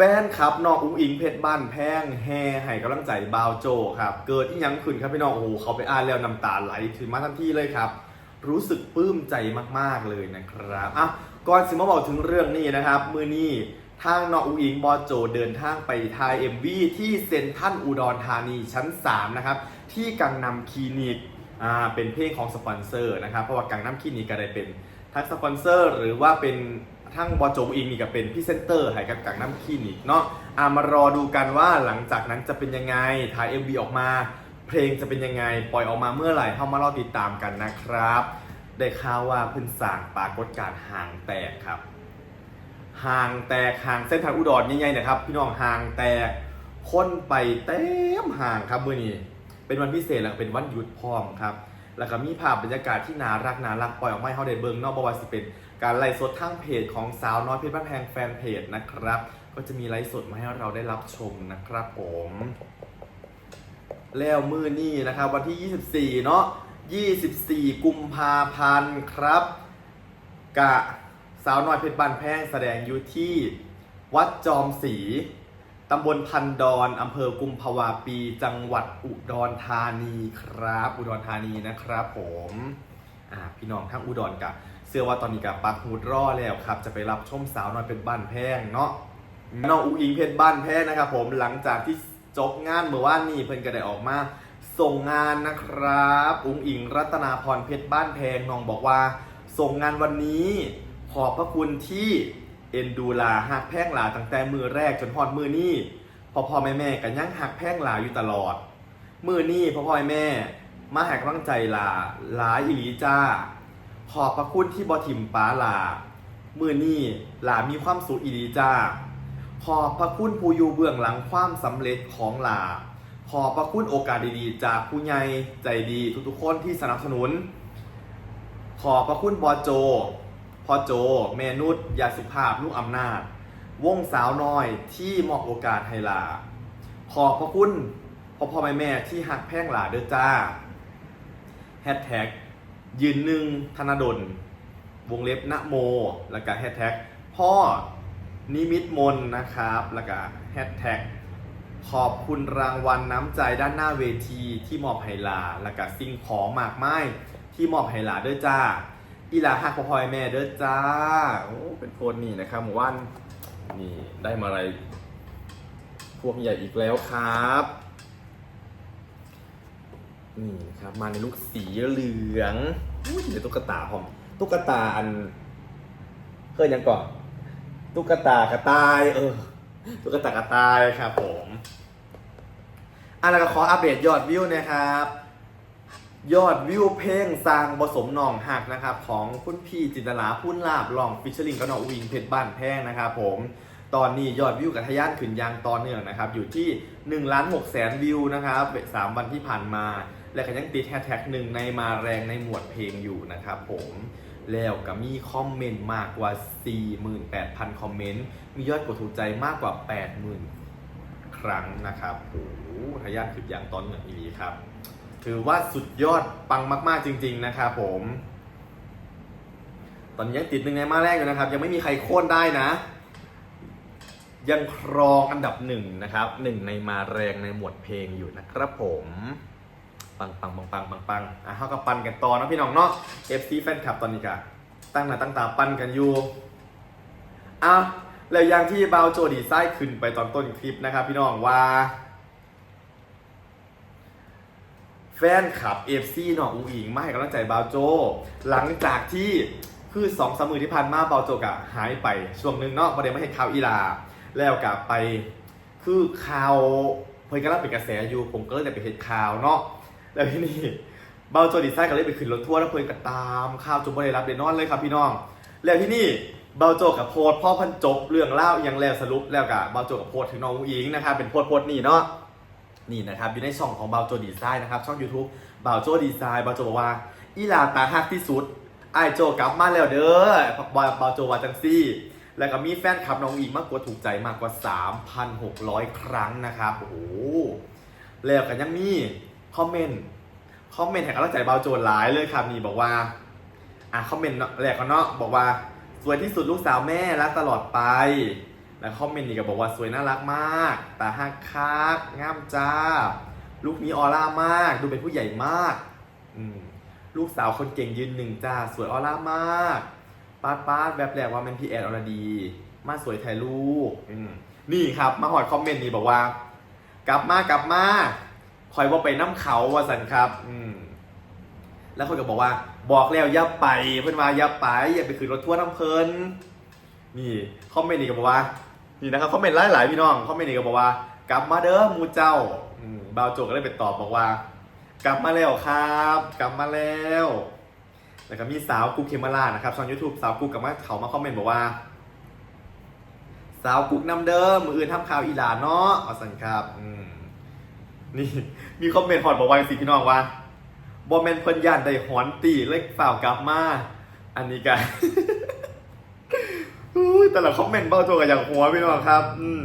แฟนครับน้องอุ้งอิงเพชรบ้านแพงแห่ให้กำลังใจบาวโจครับ เกิดที่ยังขึ้นครับพี่น้องโอ้โหเขาไปอ่านแล้วน้ำตาไหลถึงมาทันทีเลยครับ รู้สึกปลื้มใจมากๆเลยนะครับอะก่อนสิมาบอกถึงเรื่องนี้นะครับ มือนี้ทางน้องอุ้งอิงบอโจเดินทางไปถ่าย MV ที่เซ็นทรัลอุดรธานีชั้น 3 นะครับ ที่กังนำคลินิกอ่าเป็นเพลงของสปอนเซอร์นะครับเพราะว่ากังนำคลินิกก็ได้เป็นทั้งสปอนเซอร์ หรือว่าเป็น ทั้งบอโจเองนี่ก็เป็นพรีเซนเตอร์ให้กับกังน้ำคลินิกเนาะอ่ามารอดูกันว่าหลังจากนั้นจะเป็นยังไงถ่าย MV ออกมา เพลงจะเป็นยังไง ปล่อยออกมาเมื่อไหร่เข้ามารอติดตามกันนะครับ ได้ข่าวว่าเพิ่นสร้างปรากฏการณ์ห่างแตกครับห่างแตกห่างเส้นทางอุดรยังไงนะครับ พี่น้องห่างแตกคนไปเต็มห่างครับมื่อนี้เป็นวันพิเศษแล้วก็เป็นวันหยุดพร้อมครับ แล้วก็มีภาพบรรยากาศที่น่ารักน่ารักปล่อยออกมาให้เขาได้เบิ่งนอกบว่าสิเป็นการไลฟ์สดทางเพจของสาวน้อยเพชรบ้านแพงแฟนเพจนะครับ ก็จะมีไลฟ์สดมาให้เราได้รับชมนะครับผม แล้วมือนี่นะครับ วันที่ 24 เนาะ 24 กุมภาพันธ์ครับ กะสาวน้อยเพชรบ้านแพงแสดงอยู่ที่วัดจอมศรี ตำบลพันดอนอำเภอกุมภาวาปี จังหวัดอุดรธานีครับ อุดรธานีนะครับ ผมอ่าพี่น้องทั้งอุดรกับเสื้อว่าตอนนี้กับปักหมุดรอแล้วครับ จะไปรับชมสาวน้อยเพชรบ้านแพงเนาะน้องอุ้งอิงเพชรบ้านแพ้นะครับ ผมหลังจากที่จบงานเมื่อวานนี้เพิ่นก็ได้ออกมา ส่งงานนะครับ อุ้งอิงรัตนาพรเพชรบ้านแพงน้องบอกว่า ส่งงานวันนี้ขอบพระคุณที่ เอ็นดูลาหักแพงหลาตั้งแต่มือแรกจนฮอดมือนี้พอพ่อแม่แม่กันยังหักแพงหลาอยู่ตลอด มือนี้พ่อพ่อแม่ มาแหกกำลังใจลาหลายอีลีจ้า ขอบพระคุณที่บอทิมป้าลา มือนี้หลามีความสุขอีลีจ้า ขอบพระคุณผู้อยู่เบื้องหลังความสำเร็จของหลา ขอบพระคุณโอกาสดีๆ จากผู้ใหญ่ใจดีทุกๆคนที่สนับสนุน ขอบพระคุณบอโจ พ่อโจ แม่นุชยาสุภาพนุ่มอำนาจ วงสาวน้อยที่มอบโอกาสให้ลา ขอบพระคุณพ่อพ่อแม่แม่ที่หักแพ่งหลาเด้อจ้าแฮชแท็กยืนหนึ่งธนดล วงเล็บนะโม แล้วก็แฮชแท็กพ่อนิมิตมนนะครับ แล้วก็แฮชแท็กขอบคุณรางวัลน้ำใจด้านหน้าเวทีที่มอบให้ลา แล้วก็สิ่งของมากมายที่มอบให้ลาด้วยจ้า อีลาฮักพ่อพลอยแม่เด้อจ้าโอ้เป็นโพสต์นี่นะครับหมู่ว่านนี่ได้มาอะไรพวกใหญ่อีกแล้วครับ นี่ครับ มาในลูกสีเหลืองอุ้ยเดี๋ยวตุ๊กตาผมตุ๊กตาอันเพื่อนยังก่อนตุ๊กตากระต่าย เออตุ๊กตากระต่ายครับผมอะแล้วก็ขออัปเดตยอดวิวนะครับ ยอดวิวเพลงสร้างผสมนองหักนะครับ ของคุณพี่จินตลาพุ่นลาบลองฟิชเชอริงกับน้องวิงเพชรบ้านแพงนะครับผมตอนนี้ยอดวิวกับทะยานขึ้นยางต่อเนื่องนะครับ อยู่ที่1ล้าน6แสนวิวนะครับสามวันที่ผ่านมา และก็ยังติดแฮชแท็กหนึ่งในมาแรงในหมวดเพลงอยู่นะครับผมแล้วก็มีคอมเมนต์มากกว่า 48,000 คอมเมนต์ มียอดกดถูกใจมากกว่า 80,000 ครั้งนะครับโอ้โหทะยานขึ้นยางตอนเหนืออีวีครับ ถือว่าสุดยอดปังมากๆจริง ๆ นะครับผม ตอนนี้ยังติดหนึ่งในมาแรกอยู่นะครับ ยังไม่มีใครโค่นได้นะ ยังครองอันดับหนึ่งนะครับหนึ่งในมาแรงในหมวดเพลงอยู่นะครับผมปังปังปังปังปังปังอะเขาก็ปันกันต่อนะพี่น้องเนาะ FC แฟนคลับตอนนี้ก็ตั้งหน้าตั้งตาปันกันอยู่อะแล้วอย่างที่เบาโจดีไซน์ขึ้นไปตอนต้นคลิปนะครับพี่น้องว่า แฟนคลับ FC น้องอุ๋งอิงมาให้กำลังใจบาโจ หลังจากที่คือสองสามมือที่ผ่านมาบาโจกะหายไปช่วงหนึ่งเนาะประเด็นไม่ให้ข่าวอีลา แล้วกับไป คือข่าวเพิ่นก็รับเป็นกระแสอยู่ผมก็เลยไปเห็นข่าวเนาะแล้วที่นี่บาโจดีไซน์ก็เลยไปขึ้นรถทัวร์แล้วเพิ่นก็ตามข่าวจนบ่ได้รับได้นอนเลยครับพี่น้อง แล้วที่นี่บาโจกับโพสพ่อพันจบเรื่องเล่าอหยังแล้วสรุปแล้วกับบาโจกับโพสถึงน้องอุ๋งอิงนะครับเป็นโพสโพสนี่เนาะ นี่นะครับอยู่ในช่องของเบาโจดีไซน์นะครับช่อง YouTube เบาโจดีไซน์เบาโจบอกว่าอีหลาตาฮักที่สุดไอโจกลับมาแล้วเด้อบาเบาโจวาจังซี่ แล้วก็มีแฟนคลับน้องอุ๋งอิงมากกว่าถูกใจมากกว่า 3,600 ครั้งนะครับโอ้โหแล้วก็ยังมีคอมเมนต์คอมเมนต์แห่งกำลังใจเบาโจหลายเลยครับนี่บอกว่าอะคอมเมนต์แรกเขาเนาะบอกว่า สวยที่สุดลูกสาวแม่รักตลอดไป แล้วคอมเมนต์นี่ก็บอกว่าสวยน่ารักมาก ตาฮักคักงามจ้า ลูกนี้ออร่ามาก ดูเป็นผู้ใหญ่มาก อืมลูกสาวคนเก่งยืนหนึ่งจ้า สวยออร่ามากปาดปาแบบแรกว่าเป็นพี่แอนอรดี มาสวยถ่ายรูปอืมนี่ครับ มาหอดคอมเมนต์นี่บอกว่า กลับมากลับมาคอยว่าไปน้ำเขาว่าสันครับ อืมแล้วคนก็บอกว่า บอกแล้วอย่าไปเพื่อนว่าอย่าไป อย่าไปขึ้นรถทัวร์น้ำเพลินนี่คอมเมนต์นี่ก็บอกว่า นี่นะครับคอมเมนต์หลายหลายๆพี่น้องคอมเมนต์นี่ก็บอกว่า กลับมาเด้อมูเจ้าอืมบาวโจก็เลยไปตอบบอกว่า กลับมาแล้วครับ กลับมาแล้ว แล้วก็มีสาวกุ๊กเคมาลานะครับช่องยูทูบสาวกุ๊กกับมาเขามาคอมเมนต์บอกว่า สาวกุ๊กนำเดิมมืออื่นทำข่าวอีหลานเนาะเอาสันครับอืมนี่ มีคอมเมนต์หอดบอกว่าสิพี่น้องว่าบอมเมนเพิ่นยานได้หอนตีเล็กฝ่าวกลับมา อันนี้กัน แต่ละคอมเมนต์เบ้าโจกับอย่างหัวพี่น้องครับ อืม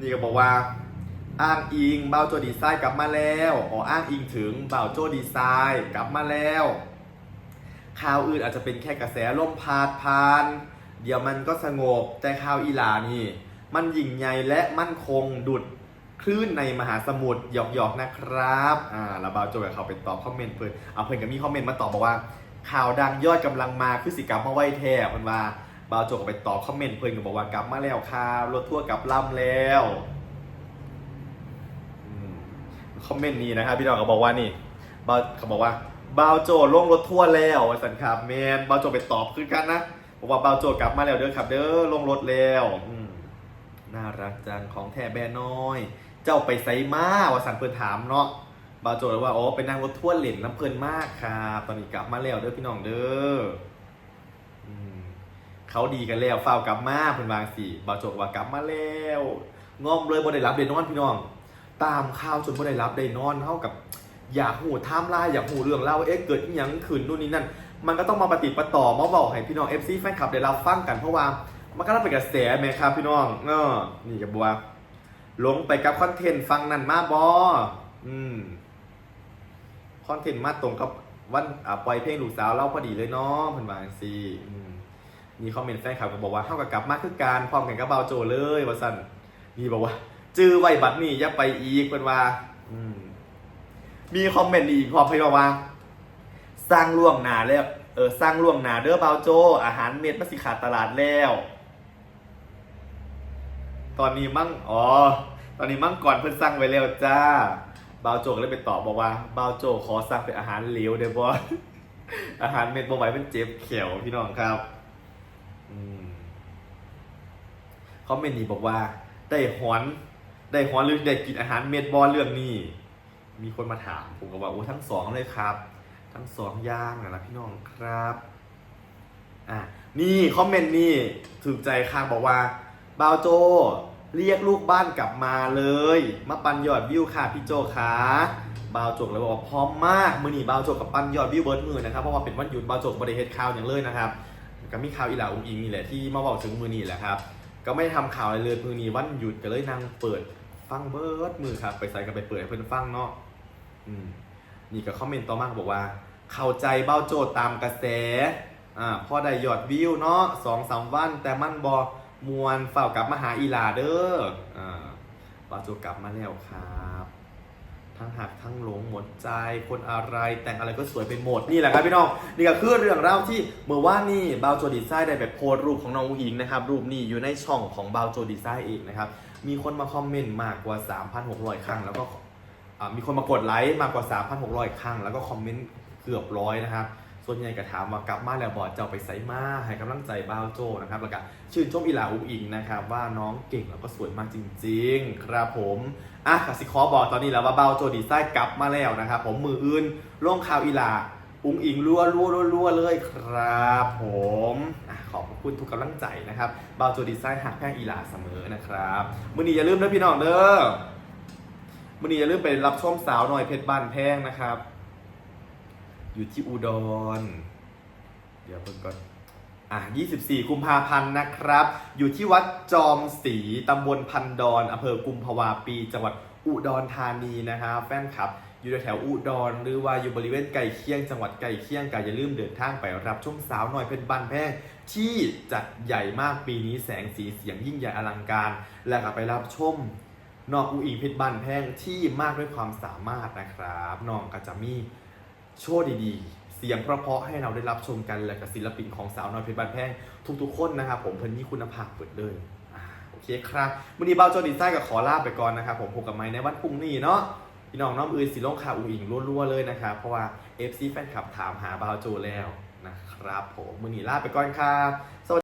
นี่ก็บอกว่า อ้างอิงเบ้าโจดีไซน์กลับมาแล้วอ๋ออ้างอิงถึงเบ้าโจดีไซน์กลับมาแล้วข่าวอื่นอาจจะเป็นแค่กระแสลมพาดพาน เดี๋ยวมันก็สงบแต่ข่าวอีหลานี่ มันยิ่งใหญ่และมั่นคงดุดคลื่นในมหาสมุทรหยอกๆนะครับอ่าแล้วบ่าวโจกับเขาไปตอบคอมเมนต์เพื่อนเอาเพื่อนก็มีคอมเมนต์มาตอบบอกว่า ข่าวดังยอดกำลังมาคือสิกลับมาไว้แท้เพื่อนว่า บ่าวโจก็ไปตอบคอมเมนต์เพื่อนก็บอกว่ากลับมาแล้วครับรถทั่วร์กลับลำแล้วคอมเมนต์นี้นะครับพี่น้องก็บอกว่านี่บาวเขาบอกว่าบ่าวโจลงรถทั่วร์แล้วสันครับแมนบ่าวโจไปตอบคือกันนะบอกว่าบ่าวโจกลับมาแล้วเด้อครับ เด้อลงรถแล้วน่ารักจังของแท้แบน้อย เจ้าไปไซมาว่าสันเพิ่นถามเนาะบาวโจเลยว่าโอ้ไปนั่งรถทั่วร์เหล่นน้ำเพลินมากครับตอนนี้กลับมาแล้วเด้อพี่น้องเด้อ เขาดีกันแล้วฝ้าวกลับมาเพิ่นวางสิบาวโจว่ากลับมาแล้วงอมเลยบ่ได้รับได้นอนพี่น้อง ตามข่าวจนบ่ได้รับได้นอนเท่ากับ อยากหูไทม์ไลน์อยากหูเรื่องเล่าเอ๊ะเกิดอหยังขึ้นนู่นนี่นั่น มันก็ต้องมาปฏิดประต่อมาบอกให้พี่น้อง FC แฟนคลับได้รับฟังกันเพราะว่ามันก็ต้องเป็นกระแสไหมครับพี่น้องเออนี่กับบัวลงไปกับคอนเทนต์ฟังนั่นมาบออืมคอนเทนต์มาตรงกับวันอ่าปล่อยเพลงลูกสาวเล่าพอดีเลยเนาะเพิ่นว่าจังซี่อืม มีคอมเมนต์แฟนคลับก็บอกว่าเท่ากับกลับมาคือการพร้อมกันกับเบาโจเลยว่าซั่นนี่บอกว่า จื้อไว้บัดนี้อย่าไปอีกเพิ่นว่าอืมมีคอมเมนต์อีกพอพิ่บอกว่า สร้างล่วงหน้าแล้วเออสร้างล่วงหน้าเด้อเบาโจ อาหารเม็ดมันสิขาดตลาดแล้ว ตอนนี้มั่งอ๋อ ตอนนี้มั่งก่อนเพิ่นสั่งไว้แล้วจ้าเบาโจก็เลยไปตอบบอกว่าเบาโจขอสั่งเป็นอาหารเหลวเด้อบออาหารเม็ดบ่ไหวเป็นเจ็บเขียวพี่น้องครับ อืมคอมเมนต์นี้บอกว่า ได้หอน ได้หอนหรือได้กินอาหารเม็ดบอเรื่องนี้ มีคนมาถามผมก็บอกโอ้ทั้งสองเลยครับ ทั้งสองย่างนะพี่น้องครับอะนี่คอมเมนต์นี่ถูกใจข้างบอกว่าบาวโจ เรียกลูกบ้านกลับมาเลย มาปันยอดวิวค่ะพี่โจขาบาวโจกเลยบอกว่าพร้อมมากมือหนีบาวโจกกับปันยอดวิวเบิร์ดมือนะครับเพราะว่าเป็นวันหยุดบาวโจกบริเฮดข่าวอย่างเลยนะครับ ก็มีข่าวอีหลาอุ้งอิงนี่แหละที่มาบอกถึงมือนี่แหละครับ ก็ไม่ได้ทำข่าวอะไรเลยมือนี้วันหยุดก็เลยนั่งเปิดฟังเบิร์ดมือครับ ไปใส่กันไปเปิดให้เพื่อนฟังเนาะอืมนี่ก็คอมเมนต์ต่อมาบอกว่า เข้าใจเบ้าโจทย์ตามกระแสอ่าพอได้ยอดวิวเนาะสองสามวัน แต่มันบอมวนเฝ้ากลับมาหาอีหลาเด้ออ่าเบ้าโจกลับมาแล้วครับ หักทั้งหลงหมดใจคนอะไรแต่งอะไรก็สวยไปหมดนี่แหละครับพี่น้องนี่ก็คือเรื่องราวที่เมื่อว่านนี่บาวโจดีไซน์ได้แบบโพสรูปของน้องอุ๋งอิงนะครับรูปนี้อยู่ในช่องของบาวโจดีไซน์เองนะครับมีคนมาคอมเมนต์มากกว่า 3,600 ครั้ง แล้วก็มีคนมากดไลค์มากกว่า 3,600 ครั้ง แล้วก็คอมเมนต์เกือบร้อยนะครับ ส่วนใหญ่ก็ถามว่ากลับมาแล้วบอดเจ้าไปไซมาให้กำลังใจบ้าวโจนะครับแล้วก็ชื่นชมอีหลาอุ๋งอิงนะครับว่าน้องเก่งแล้วก็สวยมากจริง ๆ ครับผมอะกสิคอบอกตอนนี้แล้วว่าบ้าวโจดีไซน์กลับมาแล้วนะครับผมมืออื่นลงข่าวอีหลาอุ๋งอิงรัวรัวรัวรัวเลยครับผมอะขอบคุณทุกกำลังใจนะครับบ้าวโจดีไซน์หักแพงอีหลาเสมอนะครับมือนี้อย่าลืมนะพี่น้องเด้อมือนี้อย่าลืมไปรับชมสาวหน่อยเพชรบ้านแพงนะครับ อยู่ที่อุดร เดี๋ยวเพิ่งก่อนอะ24กุมภาพันธ์นะครับ อยู่ที่วัดจอมศรีตำบลพันดอนอำเภอกุมภาวาปี จังหวัดอุดรธานีนะครับแฟนคลับ อยู่แถวอุดร หรือว่าอยู่บริเวณไก่เคียง จังหวัดไก่เคียงก็อย่าลืมเดินทางไปรับชมสาวน้อยเพชรบันแพงที่จัดใหญ่มากปีนี้แสงสีเสียงยิ่งใหญ่อลังการ และก็ไปรับชมนอกอูอิงเพชรบันแพงที่มากด้วยความสามารถนะครับน้องก็จะมี โชว์ดีๆ เสียงเพราะๆให้เราได้รับชมกันและกับศิลปินของสาวน้อยเพชรบานแพงทุกๆ คนนะครับผมเพิ่นมีคุณภาพเปิดเลยอโอเคครับวันนี้เบาโจดีไซน์กับขอลาไปก่อนนะครับผมพบกับไม้ในวันพรุ่งนี้เนาะพี่น้องน้องอื่นสิลงข่าวอูอิงรัวๆเลยนะครับเพราะว่า FC แฟนคลับถามหาบ้าโจแล้วนะครับผมมือหนีลาไปก่อนครับ